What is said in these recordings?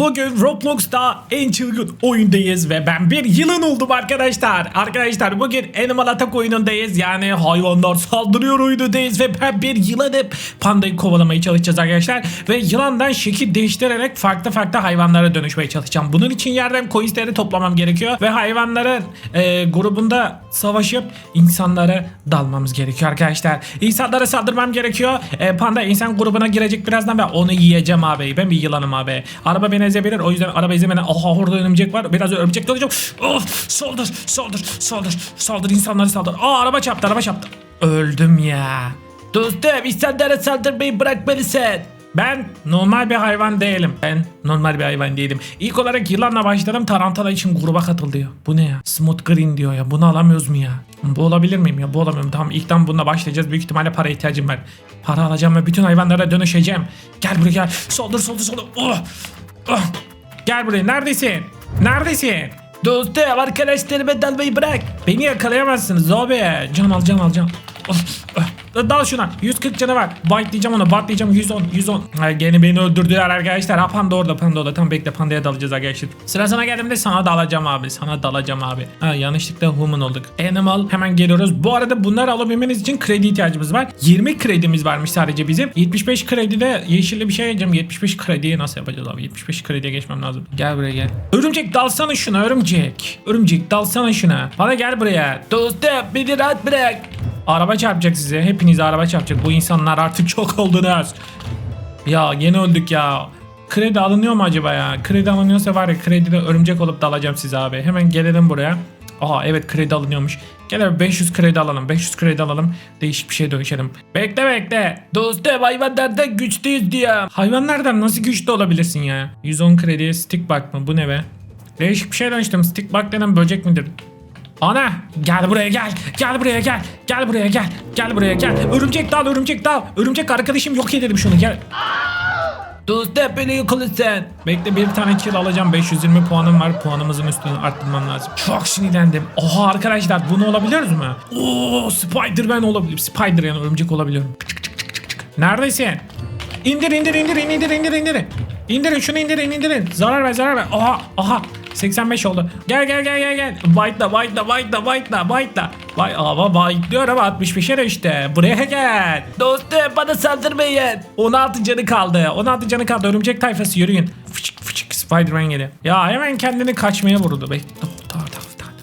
Bugün Roblox'ta en çılgın oyundayız ve ben bir yılan oldum arkadaşlar. Arkadaşlar bugün Animal Attack oyunundayız. Yani hayvanlar saldırıyor oyunundayız ve ben bir yılanım. Pandayı kovalamaya çalışacağız arkadaşlar. Ve yılandan şekil değiştirerek farklı farklı hayvanlara dönüşmeye çalışacağım. Bunun için yerden coinsleri toplamam gerekiyor. Ve hayvanların e, grubunda savaşıp insanlara dalmamız gerekiyor arkadaşlar. İnsanlara saldırmam gerekiyor. E, panda insan grubuna girecek birazdan ben onu yiyeceğim abi. Ben bir yılanım abi. Araba beni ezebilir. O yüzden araba ezemeden. Aha orada örümcek var. Biraz örümcek dolacağım. Of saldır saldır saldır saldır insanları saldır. Aa araba çarptı araba çarptı. Öldüm ya. Dostum insanlara saldırmayı bırakmalısın. Ben normal bir hayvan değilim. Ben normal bir hayvan değilim. İlk olarak yılanla başladım. Tarantala için gruba katıl diyor. Bu ne ya? Smooth Green diyor ya. Bunu alamıyoruz mu ya? Bu olabilir miyim ya? Bu olamıyorum. Tamam ilkten bununla başlayacağız. Büyük ihtimalle para ihtiyacım var. Para alacağım ve bütün hayvanlara dönüşeceğim. Gel buraya gel. Soldur soldur soldur. Oh. Oh. Gel buraya. Neredesin? Neredesin? Dostum arkadaşlarıma dalmayı bırak. Beni yakalayamazsınız abi. Can al can al can. Oh, oh. Dal şuna. 140 canı var. Bite diyeceğim ona. Bat diyeceğim 110. 110. Ha, gene beni öldürdüler arkadaşlar. Ha panda orada panda orada. Tam bekle pandaya dalacağız arkadaşlar. Sıra sana geldiğimde sana dalacağım abi. Sana dalacağım abi. Ha yanlışlıkla human olduk. Animal hemen geliyoruz. Bu arada bunları alabilmeniz için kredi ihtiyacımız var. 20 kredimiz varmış sadece bizim. 75 kredide yeşilli bir şey yiyeceğim. 75 krediyi nasıl yapacağız abi? 75 krediye geçmem lazım. Gel buraya gel. Örümcek dalsana şuna örümcek. Örümcek dalsana şuna. Bana gel buraya. Dostum beni rahat bırak. Araba çarpacak size. Hepinize araba çarpacak. Bu insanlar artık çok oldunuz. Ya yine öldük ya. Kredi alınıyor mu acaba ya? Kredi alınıyorsa var ya kredide örümcek olup dalacağım size abi. Hemen gelelim buraya. Aha evet kredi alınıyormuş. Gel abi 500 kredi alalım. 500 kredi alalım. Değişik bir şeye dönüşelim. Bekle bekle. Dostum hayvanlardan güçlüyüz diyor. Hayvanlardan nasıl güçlü olabilirsin ya? 110 krediye stick bak mı? Bu ne be? Değişik bir şey dönüştüm. Stick bak denen böcek midir? Ana gel buraya gel. Gel buraya gel. Gel buraya gel. Gel buraya gel. Örümcek dal örümcek dal. Örümcek arkadaşım yok edelim şunu gel. Dostum beni yakalasın. Bekle bir tane kill alacağım. 520 puanım var. Puanımızın üstünü arttırmam lazım. Çok sinirlendim. Oha arkadaşlar bunu olabiliyoruz mu? Oo Spider-Man olabilir. Spider yani örümcek olabiliyorum. Neredesin? İndir indir indir indir indir indir. İndirin şunu indirin indirin. Zarar ver zarar ver. Aha aha. 85 oldu. Gel gel gel gel gel. Bite'la bite'la bite'la bite'la bite'la. Vay ama bite'liyor ama 65'e işte. Buraya gel. Dostum bana saldırmayın. 16 canı kaldı. 16 canı kaldı. Örümcek tayfası yürüyün. Fıçık fıçık Spider-Man geliyor. Ya hemen kendini kaçmaya vurdu. Bek. Oh, tamam.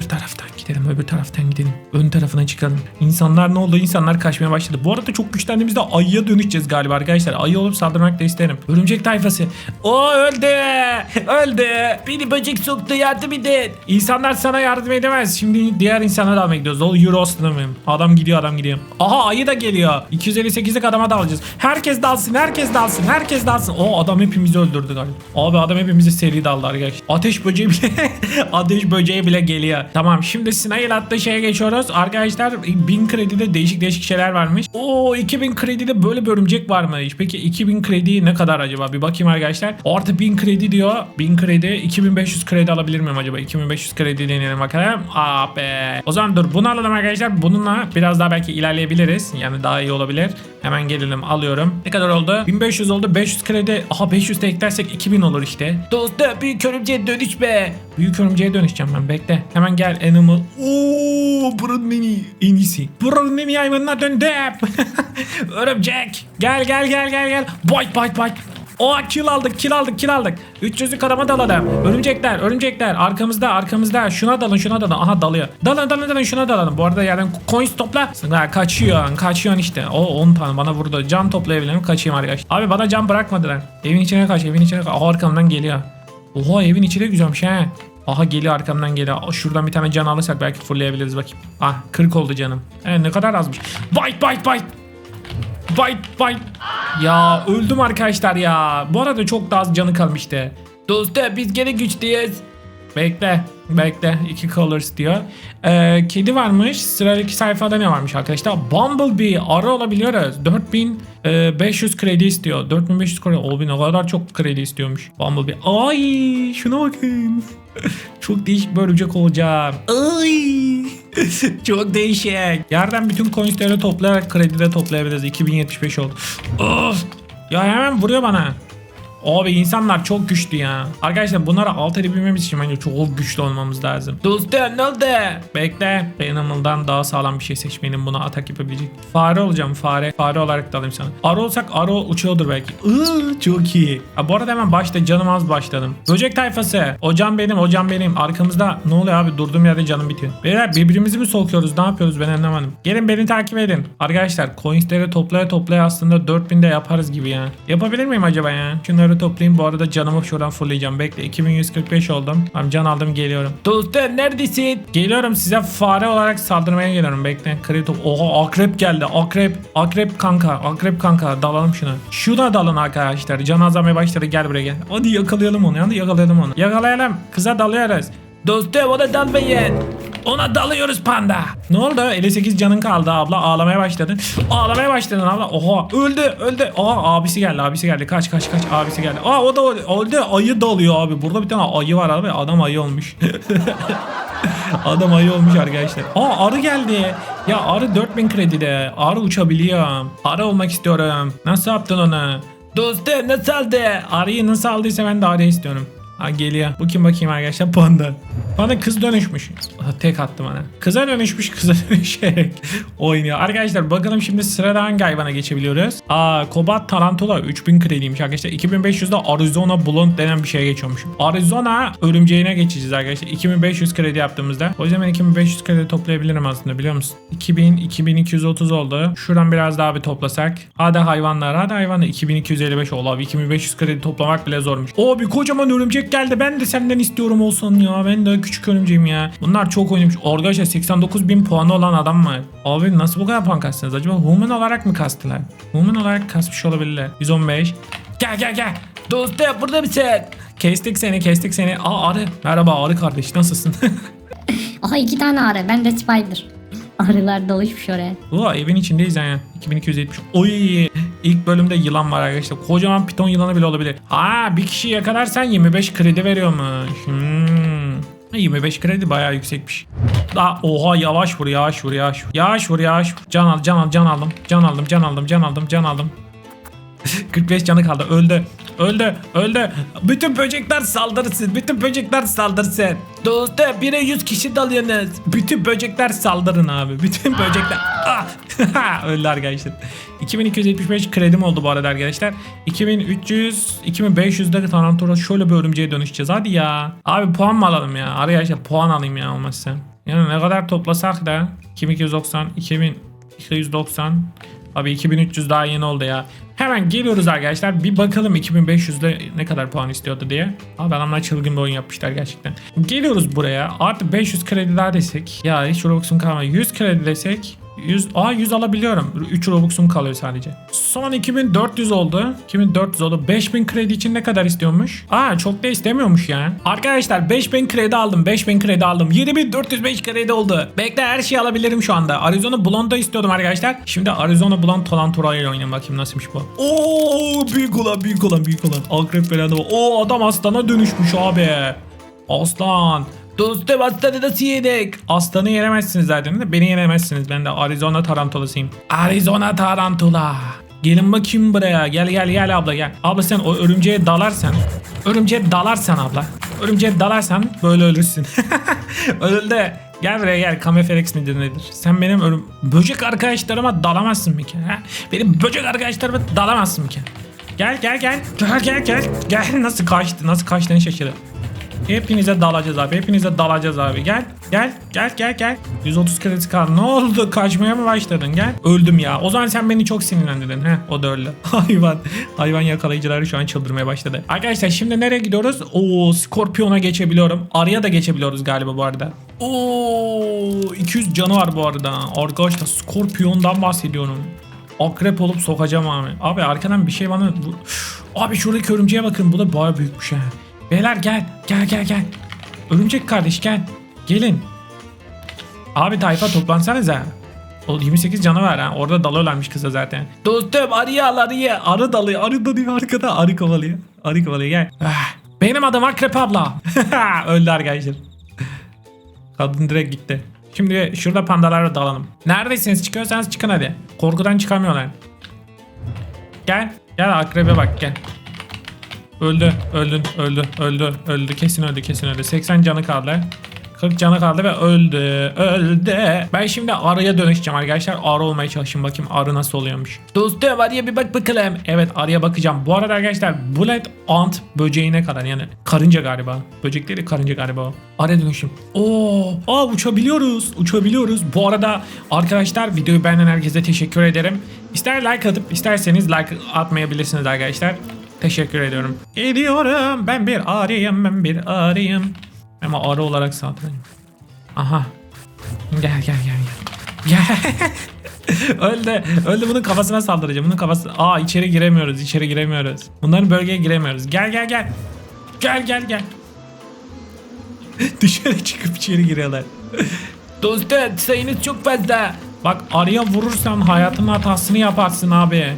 Bir taraftan gidelim öbür taraftan gidelim. Ön tarafına çıkalım. İnsanlar ne oldu? İnsanlar kaçmaya başladı. Bu arada çok güçlendiğimizde ayıya dönüşeceğiz galiba arkadaşlar. Ayı olup saldırmak da isterim. Örümcek tayfası. O öldü. Öldü. Beni böcek soktu yardım edin. İnsanlar sana yardım edemez. Şimdi diğer insanlara almaya gidiyoruz. O Euro aslanım. Adam gidiyor adam gidiyor. Aha ayı da geliyor. 258'lik adama da alacağız. Herkes dalsın herkes dalsın herkes dalsın. O adam hepimizi öldürdü galiba. Abi adam hepimizi seri daldı arkadaşlar. Ateş böceği bile ateş böceği bile geliyor. Tamam şimdi Snail adlı şeye geçiyoruz. Arkadaşlar 1000 kredide değişik değişik şeyler varmış. Oo 2000 kredide böyle bir örümcek varmış. Peki 2000 kredi ne kadar acaba? Bir bakayım arkadaşlar. Artı 1000 kredi diyor. 1000 kredi 2500 kredi alabilir miyim acaba? 2500 kredi deneyelim bakalım. Aa be. O zaman dur bunu alalım arkadaşlar. Bununla biraz daha belki ilerleyebiliriz. Yani daha iyi olabilir. Hemen gelelim alıyorum. Ne kadar oldu? 1500 oldu. 500 kredi. Aha 500 de eklersek 2000 olur işte. Dostum büyük örümceğe dönüş be. Büyük örümceğe dönüşeceğim ben bekle. Hemen gel animal. Oo buranın iyi. En iyisi. Buranın iyi hayvanına döndüm. Örümcek. Gel gel gel gel gel. Bite bite bite. O kill aldık kill aldık kill aldık. 300'lük adama dalalım. Örümcekler örümcekler arkamızda arkamızda. Şuna dalın şuna dalın. Aha dalıyor. Dalın dalın dalın şuna dalalım. Bu arada yerden coins topla. Ha, kaçıyorsun kaçıyorsun işte. O 10 tane bana vurdu. Can toplayabilirim kaçayım arkadaş. Abi bana can bırakmadılar. Evin içine kaç evin içine kaç. Aha arkamdan geliyor. Oha evin içi de güzelmiş he. Aha geliyor arkamdan geliyor. Şuradan bir tane can alırsak belki fullleyebiliriz bakayım. Ah 40 oldu canım. Evet ne kadar azmış. Bite bite bite. Bite bite. Ya öldüm arkadaşlar ya. Bu arada çok daha az canı kalmıştı. Dostum biz gene güçlüyüz. Bekle. Bekle. iki colors diyor. Ee, kedi varmış. Sıradaki sayfada ne varmış arkadaşlar? Bumblebee. Arı olabiliyoruz. 4500 kredi istiyor. 4500 kredi. Oğlum ne kadar çok kredi istiyormuş. Bumblebee. Ay şuna bakın. çok değişik bir örümcek olacağım. Ay. çok değişik. Yerden bütün coinsleri toplayarak kredi de toplayabiliriz. 2075 oldu. Of. Ya hemen vuruyor bana. Abi insanlar çok güçlü ya. Arkadaşlar bunları alt edebilmemiz için bence çok güçlü olmamız lazım. Dostum ne oldu? Bekle. Animal'dan daha sağlam bir şey seçmeyelim buna atak yapabilecek. Fare olacağım fare. Fare olarak da alayım sana. Arı olsak arı uçuyordur belki. Iıı, çok iyi. Ha, bu arada hemen başta canım az başladım. Böcek tayfası. O can benim o can benim. Arkamızda ne oluyor abi durduğum yerde canım bitiyor. Beyler birbirimizi mi sokuyoruz ne yapıyoruz ben anlamadım. Gelin beni takip edin. Arkadaşlar coinsleri toplaya toplaya aslında 4000'de yaparız gibi ya. Yapabilir miyim acaba ya? Şunları toplayayım bu arada canımı şuradan fulleyeceğim. Bekle 2145 oldum. Tamam can aldım geliyorum. Dostum neredesin? Geliyorum size fare olarak saldırmaya geliyorum. Bekle. Kripto. Oha akrep geldi. Akrep. Akrep kanka. Akrep kanka. Dalalım şuna. Şuna dalın arkadaşlar. Can azalmaya başladı. Gel buraya gel. Hadi yakalayalım onu. Hadi yakalayalım onu. Yakalayalım. Kıza dalıyoruz. Dostum ona dalmayın. Ona dalıyoruz panda. Ne oldu? 58 canın kaldı abla. Ağlamaya başladın. Ağlamaya başladın abla. Oha öldü öldü. Aa abisi geldi abisi geldi. Kaç kaç kaç abisi geldi. Aa o da öldü. Ayı dalıyor abi. Burada bir tane ayı var abi. Adam ayı olmuş. Adam ayı olmuş arkadaşlar. Aa arı geldi. Ya arı 4000 kredide. Arı uçabiliyor. Arı olmak istiyorum. Nasıl yaptın onu? Dostum nasıl aldı? Arıyı nasıl aldıysa ben de arı istiyorum. Ha geliyor. Bu kim bakayım arkadaşlar? Panda. Panda kız dönüşmüş. Ha, tek attı bana. Kıza dönüşmüş kıza dönüşerek oynuyor. Arkadaşlar bakalım şimdi sırada hangi hayvana geçebiliyoruz? Aa Kobat Tarantula 3000 krediymiş arkadaşlar. 2500'de Arizona Blonde denen bir şeye geçiyormuş. Arizona örümceğine geçeceğiz arkadaşlar. 2500 kredi yaptığımızda. O yüzden ben 2500 kredi toplayabilirim aslında biliyor musun? 2000, 2230 oldu. Şuradan biraz daha bir toplasak. Hadi hayvanlar hadi hayvanlar. 2255 oldu abi. 2500 kredi toplamak bile zormuş. O bir kocaman örümcek geldi. Ben de senden istiyorum olsan ya. Ben de küçük örümceğim ya. Bunlar çok oynamış. Arkadaşlar 89 bin puanı olan adam var. Abi nasıl bu kadar puan kastınız? Acaba human olarak mı kastılar? Human olarak kasmış olabilirler. 115. Gel gel gel. Dostum burada mısın? Kestik seni kestik seni. Aa arı. Merhaba arı kardeş nasılsın? Aha iki tane arı. Ben de spider. Arılar doluşmuş oraya. Oo evin içindeyiz yani. 2270. Oy. İlk bölümde yılan var arkadaşlar. Kocaman piton yılanı bile olabilir. Ha bir kişi yakalarsan 25 kredi veriyormuş. Hmm. 25 kredi bayağı yüksekmiş. Daha oha yavaş vur yavaş vur yavaş vur. Yavaş vur yavaş vur. Can al can al can aldım. Can aldım can aldım can aldım can aldım. 45 canı kaldı. Öldü. Öldü. Öldü. Bütün böcekler saldırsın. Bütün böcekler saldırsın. Dostum 1'e 100 kişi dalıyorsunuz. Bütün böcekler saldırın abi. Bütün böcekler. Ah! Öldü arkadaşlar. 2275 kredim oldu bu arada arkadaşlar. 2300, 2500'de tarantula şöyle bir örümceğe dönüşeceğiz. Hadi ya. Abi puan mı alalım ya? Arkadaşlar puan alayım ya olmazsa. Yani ne kadar toplasak da 2290, 2290 Abi 2300 daha yeni oldu ya. Hemen geliyoruz arkadaşlar. Bir bakalım 2500'de ne kadar puan istiyordu diye. Abi adamlar çılgın bir oyun yapmışlar gerçekten. Geliyoruz buraya. Artı 500 kredi daha desek. Ya hiç Robux'um kalmadı. 100 kredi desek. 100, aa 100 alabiliyorum. 3 Robux'um kalıyor sadece. Son 2400 oldu. 2400 oldu. 5000 kredi için ne kadar istiyormuş? Aa çok da istemiyormuş ya. Arkadaşlar 5000 kredi aldım. 5000 kredi aldım. 7405 kredi oldu. Bekle her şeyi alabilirim şu anda. Arizona Blonde'da istiyordum arkadaşlar. Şimdi Arizona Blonde Talantura ile oynayayım bakayım nasılmış bu. Oo büyük olan büyük olan büyük olan. Akrep falan da var. Oo adam aslana dönüşmüş abi. Aslan. Dostum aslanı nasıl yedik? Aslanı yenemezsiniz zaten de beni yenemezsiniz. Ben de Arizona tarantulasıyım. Arizona tarantula. Gelin bakayım buraya. Gel gel gel abla gel. Abla sen o örümceğe dalarsan. Örümceğe dalarsan abla. Örümceğe dalarsan böyle ölürsün. Öldü. Gel buraya gel. Kameferex midir nedir? Sen benim örüm... Böcek arkadaşlarıma dalamazsın bir kere. Ha? Benim böcek arkadaşlarıma dalamazsın bir kere. Gel gel gel. Gel gel gel. Gel nasıl kaçtı? Nasıl kaçtığını şaşırdı. Hepinize dalacağız abi. Hepinize dalacağız abi. Gel. Gel. Gel gel gel. 130 kredisi kaldı. Ne oldu? Kaçmaya mı başladın? Gel. Öldüm ya. O zaman sen beni çok sinirlendirdin. Heh o da öldü. Hayvan. Hayvan yakalayıcıları şu an çıldırmaya başladı. Arkadaşlar şimdi nereye gidiyoruz? Oo Scorpion'a geçebiliyorum. Arıya da geçebiliyoruz galiba bu arada. Oo 200 canı var bu arada. Arkadaşlar Scorpion'dan bahsediyorum. Akrep olup sokacağım abi. Abi arkadan bir şey bana... Abi şuradaki örümceğe bakın. Bu da bayağı büyükmüş ha. Beyler gel. Gel gel gel. Örümcek kardeş gel. Gelin. Abi tayfa toplansanıza. O 28 canı var ha. Orada dalıyorlarmış kıza zaten. Dostum arıyı al arıyı. Arı dalıyor. Arı dalıyor arkada. Arı kovalıyor. Arı kovalıyor gel. Ah, Benim adım Akrep abla. Öldü arkadaşlar. Kadın direkt gitti. Şimdi şurada pandalarla dalalım. Neredesiniz? Çıkıyorsanız çıkın hadi. Korkudan çıkamıyorlar. Gel. Gel akrebe bak gel. Öldü, öldü, öldü, öldü, öldü. Kesin öldü, kesin öldü. 80 canı kaldı. 40 canı kaldı ve öldü, öldü. Ben şimdi arıya dönüşeceğim arkadaşlar. Arı olmaya çalışayım bakayım arı nasıl oluyormuş. Dostum arıya bir bak bakalım. Evet arıya bakacağım. Bu arada arkadaşlar Bullet Ant böceğine kadar yani karınca galiba. Böcek değil de karınca galiba o. Arıya dönüşüm. Oo, aa uçabiliyoruz. Uçabiliyoruz. Bu arada arkadaşlar videoyu beğenen herkese teşekkür ederim. İster like atıp isterseniz like atmayabilirsiniz arkadaşlar. Teşekkür ediyorum. Geliyorum ben bir arıyım ben bir arıyım. Ama arı olarak saldırayım. Aha. Gel gel gel gel. Gel. öldü. Öldü bunun kafasına saldıracağım. Bunun kafası. Aa içeri giremiyoruz. içeri giremiyoruz. Bunların bölgeye giremiyoruz. Gel gel gel. Gel gel gel. Dışarı çıkıp içeri giriyorlar. Dostum sayınız çok fazla. Bak arıya vurursan hayatın hatasını yaparsın abi.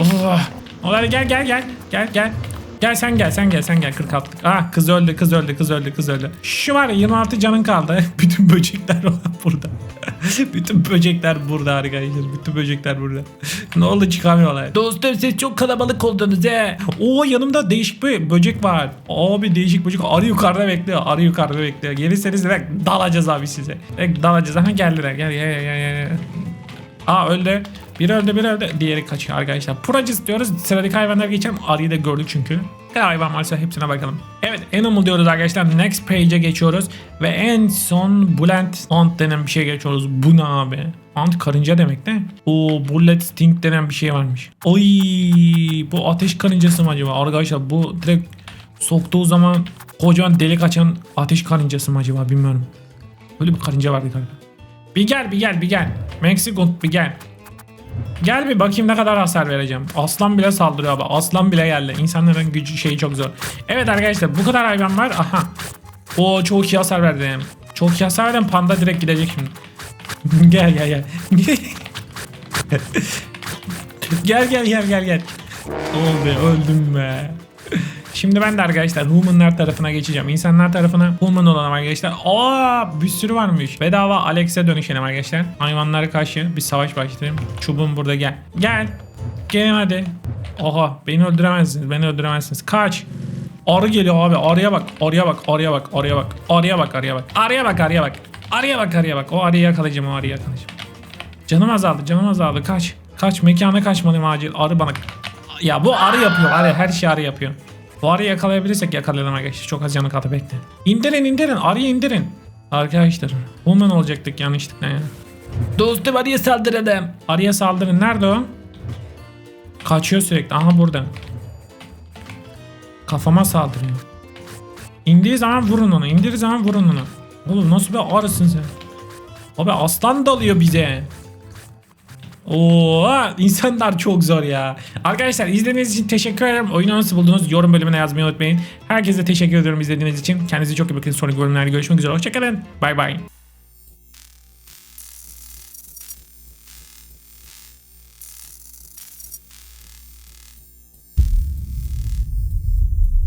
Oh. Onlar gel gel gel. Gel gel. Gel sen gel sen gel sen gel 46. Ah kız öldü kız öldü kız öldü kız öldü. Şu var ya 26 canın kaldı. Bütün böcekler burada. Bütün böcekler burada arkadaşlar. Bütün böcekler burada. ne oldu çıkamıyorlar. Dostum siz çok kalabalık oldunuz he. Oo yanımda değişik bir böcek var. Abi değişik böcek. Arı yukarıda bekliyor. Arı yukarıda bekliyor. Gelirseniz direkt dalacağız abi size. Direkt dalacağız. Aha geldiler. Gel gel gel gel. gel. Aa öldü. Biri öldü biri öldü. Diğeri kaçıyor arkadaşlar. Procis diyoruz. Sıradaki hayvanlara geçelim. Arıyı da gördük çünkü. Ne hayvan varsa hepsine bakalım. Evet Animal diyoruz arkadaşlar. Next page'e geçiyoruz. Ve en son Bullet Ant denen bir şey geçiyoruz. Bu ne abi? Ant karınca demek ne? O Bullet Sting denen bir şey varmış. Oy bu ateş karıncası mı acaba? Arkadaşlar bu direkt soktuğu zaman kocaman delik açan ateş karıncası mı acaba bilmiyorum. Böyle bir karınca vardı galiba. Bir gel bir gel bir gel. Meksiko bir gel. Gel bir bakayım ne kadar hasar vereceğim. Aslan bile saldırıyor abi. Aslan bile geldi. İnsanların gücü şeyi çok zor. Evet arkadaşlar bu kadar hayvan var. Aha. O çok iyi hasar verdim. Çok iyi hasar verdim. Panda direkt gidecek şimdi. gel gel gel. gel gel gel gel gel. Be öldüm be. Şimdi ben de arkadaşlar humanlar tarafına geçeceğim. İnsanlar tarafına human olalım arkadaşlar. Aa bir sürü varmış. Bedava Alex'e dönüşelim arkadaşlar. Hayvanlara karşı bir savaş başlayalım. Çubuğum burada gel. Gel. Gelin hadi. Oha beni öldüremezsiniz. Beni öldüremezsiniz. Kaç. Arı geliyor abi. Arıya bak. Arıya bak. Arıya bak. Arıya bak. Arıya bak. Arıya bak. Arıya bak. Arıya bak. Arıya bak. Arıya bak. O arıyı yakalayacağım. O arıyı yakalayacağım. Canım azaldı. Canım azaldı. Kaç. Kaç. Mekana kaçmalıyım acil. Arı bana. Ya bu arı yapıyor. Arı her şey arı yapıyor. Bu yakalayabilirsek yakalayalım arkadaşlar. Çok az canı kaldı bekle. İndirin indirin. Arıyı indirin. Arkadaşlar. Woman olacaktık yanlışlıkla ya. Dostum arıya saldıralım. Arıya saldırın. Nerede o? Kaçıyor sürekli. Aha burada. Kafama saldırıyor. İndiği zaman vurun onu. İndiği zaman vurun onu. Oğlum nasıl bir arısın sen? Abi aslan dalıyor bize. Oo, insanlar çok zor ya. Arkadaşlar izlediğiniz için teşekkür ederim. Oyunu nasıl buldunuz? Yorum bölümüne yazmayı unutmayın. Herkese teşekkür ediyorum izlediğiniz için. Kendinize çok iyi bakın. Sonraki bölümlerde görüşmek üzere. Hoşçakalın. Bay bay.